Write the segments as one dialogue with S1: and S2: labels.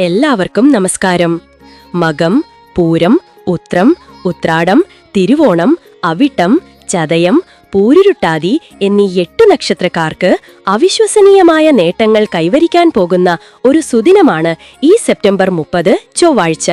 S1: എല്ലാവർക്കും നമസ്കാരം. മകം പൂരം ഉത്രം ഉത്രാടം തിരുവോണം അവിട്ടം ചതയം പൂരുരുട്ടാതി എന്നീ എട്ട് നക്ഷത്രക്കാർക്ക് അവിശ്വസനീയമായ നേട്ടങ്ങൾ കൈവരിക്കാൻ പോകുന്ന ഒരു സുദിനമാണ് ഈ സെപ്റ്റംബർ മുപ്പത് ചൊവ്വാഴ്ച.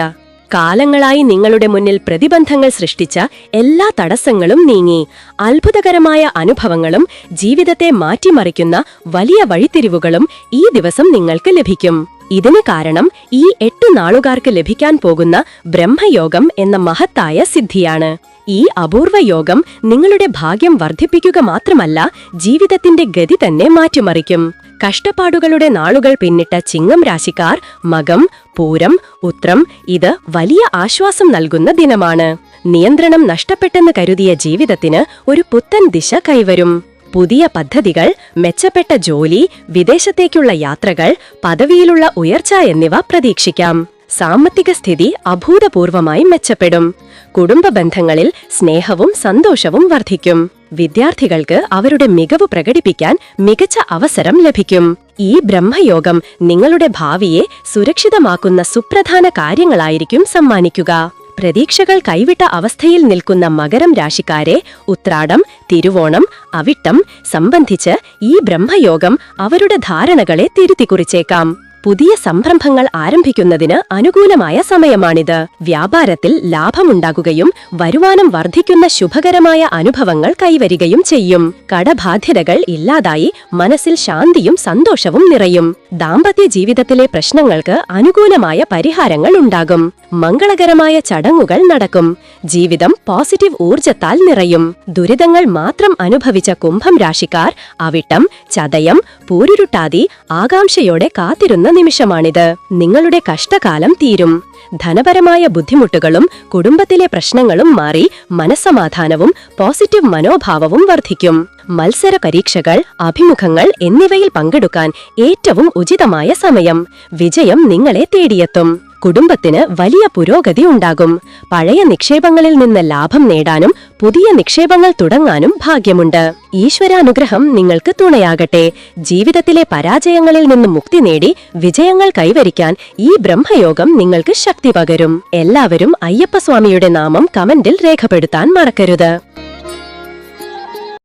S1: കാലങ്ങളായി നിങ്ങളുടെ മുന്നിൽ പ്രതിബന്ധങ്ങൾ സൃഷ്ടിച്ച എല്ലാ തടസ്സങ്ങളും നീങ്ങി. അത്ഭുതകരമായ അനുഭവങ്ങളും ജീവിതത്തെ മാറ്റിമറിക്കുന്ന വലിയ വഴിത്തിരിവുകളും ഈ ദിവസം നിങ്ങൾക്ക് ലഭിക്കും. ഇതിന് കാരണം ഈ എട്ടു നാളുകാർക്ക് ലഭിക്കാൻ പോകുന്ന ബ്രഹ്മയോഗം എന്ന മഹത്തായ സിദ്ധിയാണ്. ഈ അപൂർവ യോഗം നിങ്ങളുടെ ഭാഗ്യം വർദ്ധിപ്പിക്കുക മാത്രമല്ല ജീവിതത്തിന്റെ ഗതി തന്നെ മാറ്റിമറിക്കും. കഷ്ടപ്പാടുകളുടെ നാളുകൾ പിന്നിട്ട ചിങ്ങം രാശിക്കാർ മകം പൂരം ഉത്രം ഇത് വലിയ ആശ്വാസം നൽകുന്ന ദിനമാണ്. നിയന്ത്രണം നഷ്ടപ്പെട്ടെന്ന് കരുതിയ ജീവിതത്തിന് ഒരു പുത്തൻ ദിശ കൈവരും. പുതിയ പദ്ധതികൾ മെച്ചപ്പെട്ട ജോലി വിദേശത്തേക്കുള്ള യാത്രകൾ പദവിയിലുള്ള ഉയർച്ച എന്നിവ പ്രതീക്ഷിക്കാം. സാമ്പത്തിക സ്ഥിതി അഭൂതപൂർവമായി മെച്ചപ്പെടും. കുടുംബ ബന്ധങ്ങളിൽ സ്നേഹവും സന്തോഷവും വർദ്ധിക്കും. വിദ്യാർത്ഥികൾക്ക് അവരുടെ മികവ് പ്രകടിപ്പിക്കാൻ മികച്ച അവസരം ലഭിക്കും. ഈ ബ്രഹ്മയോഗം നിങ്ങളുടെ ഭാവിയെ സുരക്ഷിതമാക്കുന്ന സുപ്രധാന കാര്യങ്ങളായിരിക്കും സമ്മാനിക്കുക. പ്രതീക്ഷകൾ കൈവിട്ട അവസ്ഥയിൽ നിൽക്കുന്ന മകരം രാശിക്കാരെ ഉത്രാടം തിരുവോണം അവിട്ടം സംബന്ധിച്ച് ഈ ബ്രഹ്മയോഗം അവരുടെ ധാരണകളെ തിരുത്തി കുറിച്ചേക്കാം പുതിയ സംരംഭങ്ങൾ ആരംഭിക്കുന്നതിന് അനുകൂലമായ സമയമാണിത്. വ്യാപാരത്തിൽ ലാഭമുണ്ടാകുകയും വരുമാനം വർദ്ധിക്കുന്ന ശുഭകരമായ അനുഭവങ്ങൾ കൈവരികയും ചെയ്യും. കടബാധ്യതകൾ ഇല്ലാതായി മനസ്സിൽ ശാന്തിയും സന്തോഷവും നിറയും. ദാമ്പത്യ ജീവിതത്തിലെ പ്രശ്നങ്ങൾക്ക് അനുകൂലമായ പരിഹാരങ്ങൾ ഉണ്ടാകും. മംഗളകരമായ ചടങ്ങുകൾ നടക്കും. ജീവിതം പോസിറ്റീവ് ഊർജത്താൽ നിറയും. ദുരിതങ്ങൾ മാത്രം അനുഭവിച്ച കുംഭം രാശിക്കാർ അവിട്ടം ചതയം പൂരുരുട്ടാതി ആകാംക്ഷയോടെ കാത്തിരുന്ന നിമിഷമാണിത്. നിങ്ങളുടെ കഷ്ടകാലം തീരും. ധനപരമായ ബുദ്ധിമുട്ടുകളും കുടുംബത്തിലെ പ്രശ്നങ്ങളും മാറി മനസ്സമാധാനവും പോസിറ്റീവ് മനോഭാവവും വർദ്ധിക്കും. മത്സര പരീക്ഷകൾ അഭിമുഖങ്ങൾ എന്നിവയിൽ പങ്കെടുക്കാൻ ഏറ്റവും ഉചിതമായ സമയം. വിജയം നിങ്ങളെ തേടിയെത്തും. കുടുംബത്തിന് വലിയ പുരോഗതി ഉണ്ടാകും. പഴയ നിക്ഷേപങ്ങളിൽ നിന്ന് ലാഭം നേടാനും പുതിയ നിക്ഷേപങ്ങൾ തുടങ്ങാനും ഭാഗ്യമുണ്ട്. ഈശ്വരാനുഗ്രഹം നിങ്ങൾക്ക് തുണയാകട്ടെ. ജീവിതത്തിലെ പരാജയങ്ങളിൽ നിന്ന് മുക്തി നേടി വിജയങ്ങൾ കൈവരിക്കാൻ ഈ ബ്രഹ്മയോഗം നിങ്ങൾക്ക് ശക്തി പകരും. എല്ലാവരും അയ്യപ്പസ്വാമിയുടെ നാമം കമന്റിൽ രേഖപ്പെടുത്താൻ മറക്കരുത്.